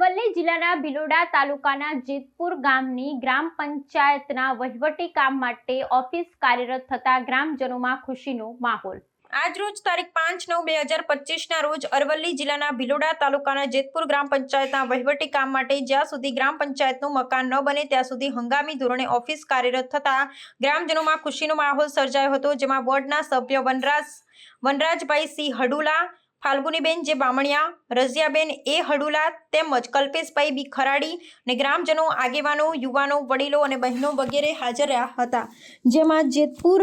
ભિલોડા તાલુકાના જેતપુર ગામની ગ્રામ પંચાયતના વહીવટી કામ માટે ઓફિસ કાર્યરત થતા ગ્રામજનોમાં ખુશીનો માહોલ. આજ રોજ તારીખ પાંચ નવ બે હજાર પચીસના રોજ અરવલ્લી જિલ્લાના ભિલોડા તાલુકાના જેતપુર ગ્રામ પંચાયતના વહીવટી કામ માટે જ્યાં સુધી ગ્રામ પંચાયતનું મકાન ન બને, ત્યાં સુધી હંગામી ધોરણે ઓફિસ કાર્યરત થતા ગ્રામજનોમાં ખુશીનો માહોલ સર્જાયો હતો, જેમાં વોર્ડના સભ્ય વનરાજ, વનરાજભાઈ સિંહ હડુલા ફાલ્ગુનીબેન, જે બામણિયા, રઝિયાબેન, એ હડુલા તેમજ કલ્પેશભાઈ બી ખરાડી અને ગ્રામજનો, આગેવાનો, યુવાનો, વડીલો અને બહેનો વગેરે હાજર રહ્યા હતા. જેમાં જેતપુર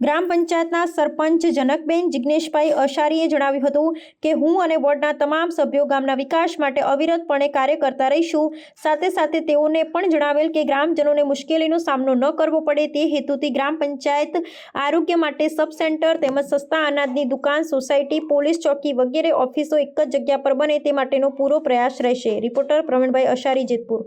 ગ્રામ પંચાયતના સરપંચ જનકબેન જિગ્નેશભાઈ અશારીએ જણાવ્યું હતું કે, હું અને વોર્ડના તમામ સભ્યો ગામના વિકાસ માટે અવિરતપણે કાર્ય કરતા રહીશું. સાથે સાથે તેઓને પણ જણાવેલ કે, ગ્રામજનોને મુશ્કેલીનો સામનો ન કરવો પડે તે હેતુથી ગ્રામ પંચાયત આરોગ્ય માટે સબ સેન્ટર તેમજ સસ્તા અનાજની દુકાન, સોસાયટી, પોલીસ ચોકી વગેરે ઓફિસો એક જ જગ્યા પર બને તે માટેનો પૂરો પ્રયાસ રહેશે. રિપોર્ટર પ્રવીણભાઈ અશારી જેતપુર.